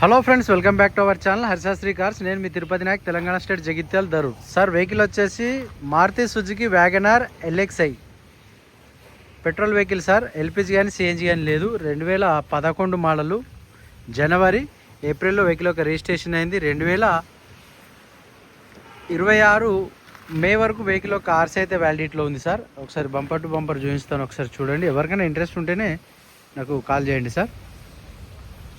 Hello friends welcome back to our channel Harshasri cars. నేను మీ Tirupati Nayak Telangana state Jagtial దరు sir vehicle వచ్చేసి Maruti Suzuki WagonR LXI. Petrol vehicle sir LPG కానీ CNG కానీ లేదు. రెండు వేల పదకొండు మోడలు. జనవరి ఏప్రిల్లో వెహికల్ ఒక రిజిస్ట్రేషన్ అయింది. రెండు వేల ఇరవై ఆరు మే వరకు వెహికల్ ఒక కార్స్ అయితే వ్యాలిడిటీలో ఉంది సార్. ఒకసారి బంపర్ టు బంపర్ చూపిస్తాను ఒకసారి చూడండి. ఎవరికైనా ఇంట్రెస్ట్ ఉంటేనే నాకు కాల్ చేయండి సార్.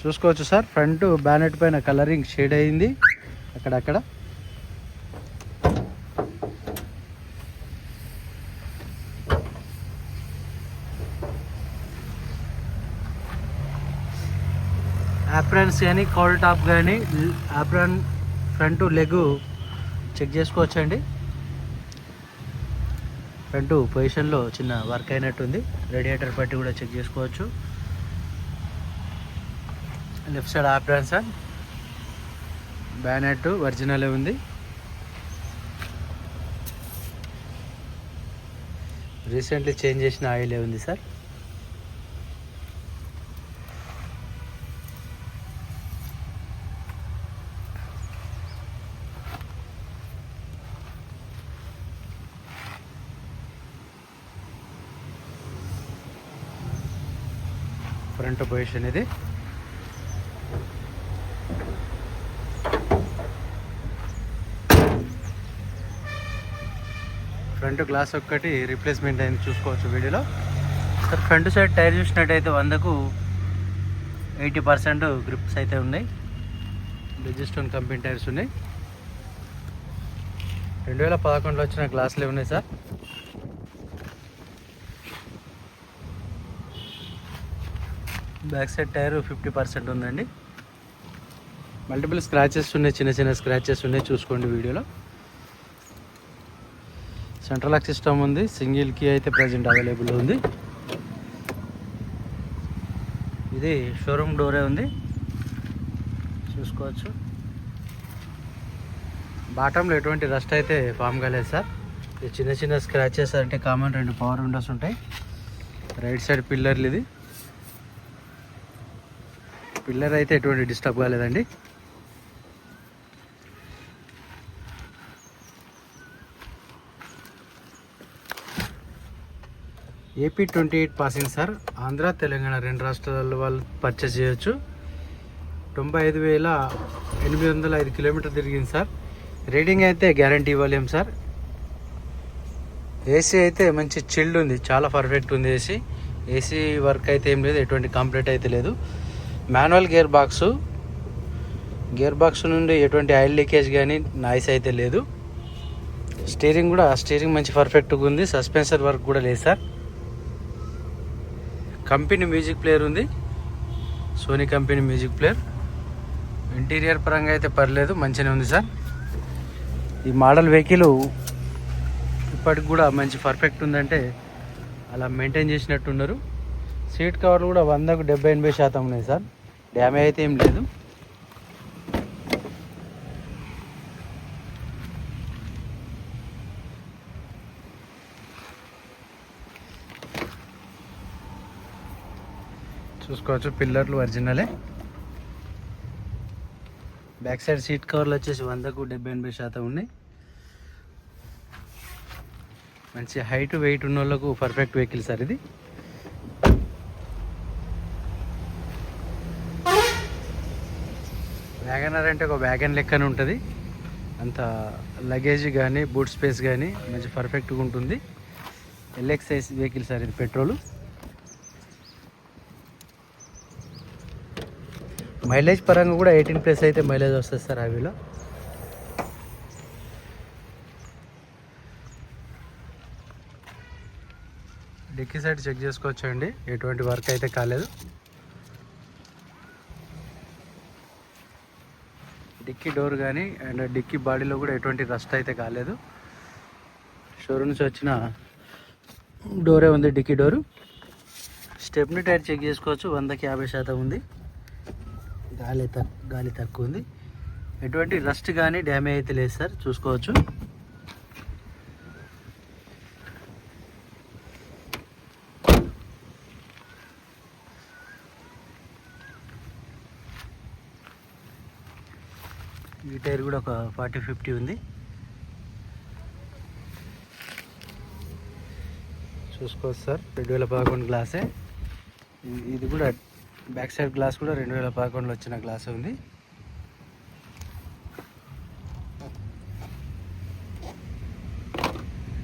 చూసుకోవచ్చు సార్. ఫ్రంట్ బ్యానెట్ పైన కలరింగ్ షేడ్ అయింది. అక్కడక్కడ. యాప్రాన్స్ కానీ కాల్ టాప్ కానీ యాప్రాన్ ఫ్రంట్ లెగ్ చెక్ చేసుకోవచ్చండి. ఫ్రంట్ పొజిషన్లో చిన్న వర్క్ అయినట్టుంది. రేడియేటర్ పట్టి కూడా చెక్ చేసుకోవచ్చు. Left side apron sir. Bonnet ఒరిజినలే ఉంది. రీసెంట్లీ చేంజ్ చేసిన ఆయిలే ఉంది సార్. ఫ్రంట్ పొజిషన్ ఇది. ఫ్రంట్ గ్లాస్ ఒక్కటి రీప్లేస్మెంట్ అయింది చూసుకోవచ్చు వీడియోలో. సార్ ఫ్రంట్ సైడ్ టైర్ చూసినట్టయితే వందకు ఎయిటీ పర్సెంట్ గ్రిప్స్ అయితే ఉన్నాయి. బ్రిజిస్టోన్ కంపెనీ టైర్స్ ఉన్నాయి. రెండు వేల పదకొండులో వచ్చిన గ్లాసులే ఉన్నాయి sir? Back side tyre fifty percent ఉందండి. మల్టిపుల్ స్క్రాచెస్ ఉన్నాయి చిన్న చిన్న స్క్రాచెస్ ఉన్నాయి చూసుకోండి వీడియోలో. సెంట్రల్ లాక్ సిస్టమ్ ఉంది. సింగిల్ కీ అయితే ప్రజెంట్ అవైలబుల్ ఉంది. ఇది షోరూమ్ డోరే ఉంది. చూసుకోవచ్చు. బాటంలో ఎటువంటి రస్ట్ అయితే ఫామ్ కాలేదు సార్ ఇది చిన్న చిన్న స్క్రాచెస్ అంటే కామన్ రెండు పవర్ విండోస్ ఉంటాయి. రైట్ సైడ్ పిల్లర్లు ఇది. పిల్లర్ అయితే ఎటువంటి డిస్టర్బ్ కాలేదండి. AP twenty eight passing sir. Andhra Telangana రెండు రాష్ట్రాల వాళ్ళు పర్చేస్ చేయొచ్చు. తొంభై ఐదు వేల ఎనిమిది వందల ఐదు కిలోమీటర్ తిరిగింది సార్. రీడింగ్ అయితే గ్యారంటీ ఇవ్వలేం సార్. ఏసీ అయితే మంచి చిల్డ్ ఉంది చాలా పర్ఫెక్ట్ ఉంది ఏసీ. ఏసీ వర్క్ అయితే ఏం లేదు ఎటువంటి కంప్లీట్ అయితే లేదు. Manual gear box. Gear box నుండి ఎటువంటి ఆయిల్ లీకేజ్ కానీ నాయిస్ అయితే లేదు. స్టీరింగ్ కూడా స్టీరింగ్ మంచి పర్ఫెక్ట్గా ఉంది. సస్పెన్సర్ వర్క్ కూడా లేదు సార్. కంపెనీ మ్యూజిక్ ప్లేయర్ ఉంది. Sony company music player. Interior పరంగా అయితే పర్లేదు మంచిగానే ఉంది సార్. ఈ మోడల్ వెహికల్ ఇప్పటికి కూడా మంచి పర్ఫెక్ట్ ఉందంటే అలా మెయింటైన్ చేసినట్టున్నారు. సీట్ కవర్లు కూడా వందకు డెబ్బై ఎనభై శాతం ఉన్నాయి సార్. డ్యామేజ్ అయితే ఏం లేదు. చూసుకోవచ్చు. పిల్లర్లు ఒరిజినలే. బ్యాక్ సైడ్ సీట్ కవర్లు వచ్చేసి వందకు డెబ్బై ఎనభై శాతం ఉన్నాయి. మంచి హైట్ వెయిట్ ఉన్న వాళ్ళకు పర్ఫెక్ట్ వెహికల్ సార్ ఇది. వ్యాగనర్ అంటే ఒక వ్యాగన్ లెక్కనే ఉంటుంది. అంత లగేజ్ కానీ బూట్ స్పేస్ కానీ మంచి పర్ఫెక్ట్గా ఉంటుంది. ఎల్ఎక్సైజ్ వెహికల్ సార్ ఇది పెట్రోలు. మైలేజ్ పరంగా కూడా ఎయిటీన్ ప్లస్ అయితే మైలేజ్ వస్తుంది సార్ అవిలో డిక్కీ సైడ్ చెక్ చేసుకోవచ్చండి. ఎటువంటి వర్క్ అయితే కాలేదు. డిక్కీ డోర్ కానీ అండ్ డిక్కీ బాడీలో కూడా ఎటువంటి రస్ట్ అయితే కాలేదు. షోరూమ్ నుంచి వచ్చిన డోరే ఉంది dickey door. Stepney tyre check చేసుకోవచ్చు. వందకి యాభై శాతం ఉంది. గాలి తక్ గాలి తక్కువ ఉంది ఎటువంటి రస్ట్ కానీ డ్యామేజ్ అయితే లేదు సార్. చూసుకోవచ్చు. ఈ టైర్ కూడా ఒక ఫార్టీ ఫిఫ్టీ ఉంది. చూసుకోవచ్చు సార్. రెండు వేల పదకొండు గ్లాసే. ఇది కూడా బ్యాక్ సైడ్ గ్లాస్ కూడా రెండు వేల పదకొండులో వచ్చిన గ్లాస్ ఉంది.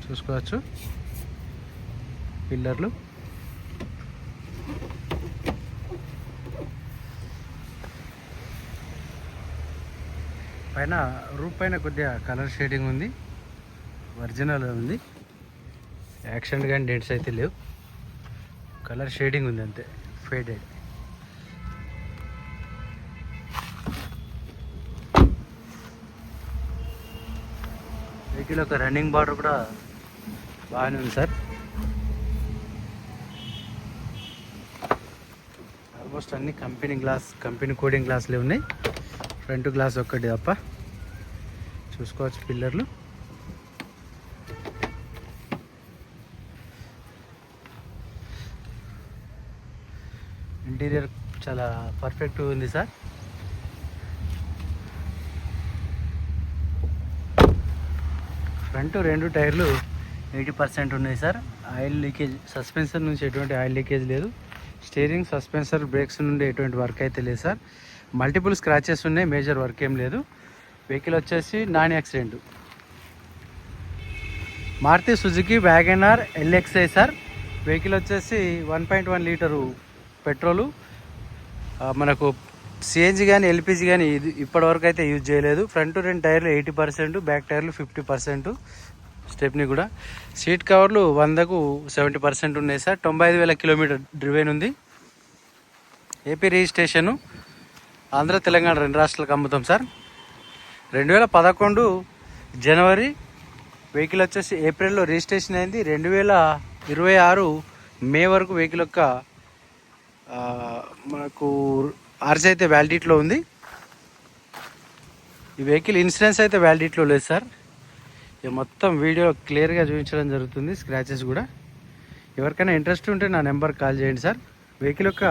చూసుకోవచ్చు. పిల్లర్లు. పైన రూప్ పైన కొద్దిగా కలర్ షేడింగ్ ఉంది. ఒరిజినల్ ఉంది. యాక్సిడెంట్ కానీ డెంట్స్ అయితే లేవు. కలర్ షేడింగ్ ఉంది అంతే. ఫేడెడ్. సిటీలో ఒక రన్నింగ్ బార్డర్ కూడా బాగానే ఉంది సార్. ఆల్మోస్ట్ అన్ని కంపెనీ గ్లాస్ కంపెనీ కోడింగ్ గ్లాసులే ఉన్నాయి. ఫ్రంట్ గ్లాస్ ఒక్కటి తప్ప. చూసుకోవచ్చు పిల్లర్లు. ఇంటీరియర్ చాలా పర్ఫెక్ట్ ఉంది సార్. ఫ్రంట్ రెండు టైర్లు ఎయిటీ పర్సెంట్ ఉన్నాయి సార్. ఆయిల్ లీకేజ్ సస్పెన్సర్ నుంచి ఎటువంటి ఆయిల్ లీకేజ్ లేదు. స్టీరింగ్ సస్పెన్సర్ బ్రేక్స్ నుండి ఎటువంటి వర్క్ అయితే లేదు సార్. మల్టిపుల్ స్క్రాచెస్ ఉన్నాయి మేజర్ వర్క్ ఏం లేదు. వెహికల్ వచ్చేసి non accident. Maruti Suzuki Wagon R LXI sir. Vehicle వచ్చేసి one point one litre petrol. మనకు సిఎన్జి కానీ ఎల్పిజి కానీ ఇది ఇప్పటివరకు అయితే యూజ్ చేయలేదు. ఫ్రంట్ రెండు టైర్లు ఎయిటీ పర్సెంట్ బ్యాక్ టైర్లు ఫిఫ్టీ పర్సెంట్ స్టెప్ని కూడా. సీట్ కవర్లు వందకు సెవెంటీ పర్సెంట్ ఉన్నాయి సార్. తొంభై ఐదు వేల కిలోమీటర్ డ్రివెన్ ఉంది. ఏపీ రిజిస్ట్రేషను ఆంధ్ర తెలంగాణ రెండు రాష్ట్రాలకు అమ్ముతాం సార్. రెండు వేల పదకొండు జనవరి వెహికల్ వచ్చేసి ఏప్రిల్లో రిజిస్ట్రేషన్ అయింది. రెండు వేల ఇరవై ఆరు మే వరకు వెహికల్ యొక్క మనకు ఆర్సీ అయితే వ్యాలిడిటీలో ఉంది. ఈ వెహికల్ ఇన్సూరెన్స్ అయితే వ్యాలిడిటీలో లేదు సార్ ఇక మొత్తం వీడియో క్లియర్గా చూపించడం జరుగుతుంది స్క్రాచెస్ కూడా. ఎవరికైనా ఇంట్రెస్ట్ ఉంటే నా నెంబర్ కాల్ చేయండి సార్ వెహికల్ యొక్క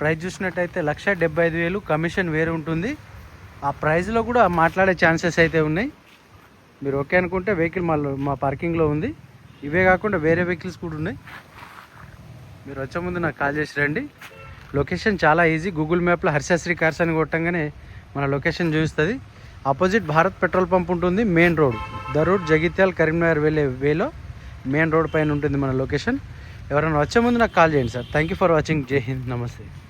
ప్రైస్ చూసినట్టయితే లక్ష డెబ్బై ఐదు వేలు కమిషన్ వేరే ఉంటుంది. ఆ ప్రైస్లో కూడా మాట్లాడే ఛాన్సెస్ అయితే ఉన్నాయి. మీరు ఓకే అనుకుంటే వెహికల్ మా మా పార్కింగ్లో ఉంది. ఇవే కాకుండా వేరే వెహికల్స్ కూడా ఉన్నాయి. మీరు వచ్చే ముందు నాకు కాల్ చేసి రండి. లొకేషన్ చాలా ఈజీ. గూగుల్ మ్యాప్లో హర్షశ్రీ కార్స్ అని కొట్టంగానే మన లొకేషన్ చూపిస్తుంది. ఆపోజిట్ భారత్ పెట్రోల్ పంప్ ఉంటుంది main road. The route Jagtial Karimnagar వెళ్ళే వేలో మెయిన్ రోడ్ పైన ఉంటుంది మన లొకేషన్. ఎవరైనా వచ్చే ముందు నాకు కాల్ చేయండి sir. Thank you for watching Jai Hind. నమస్తే.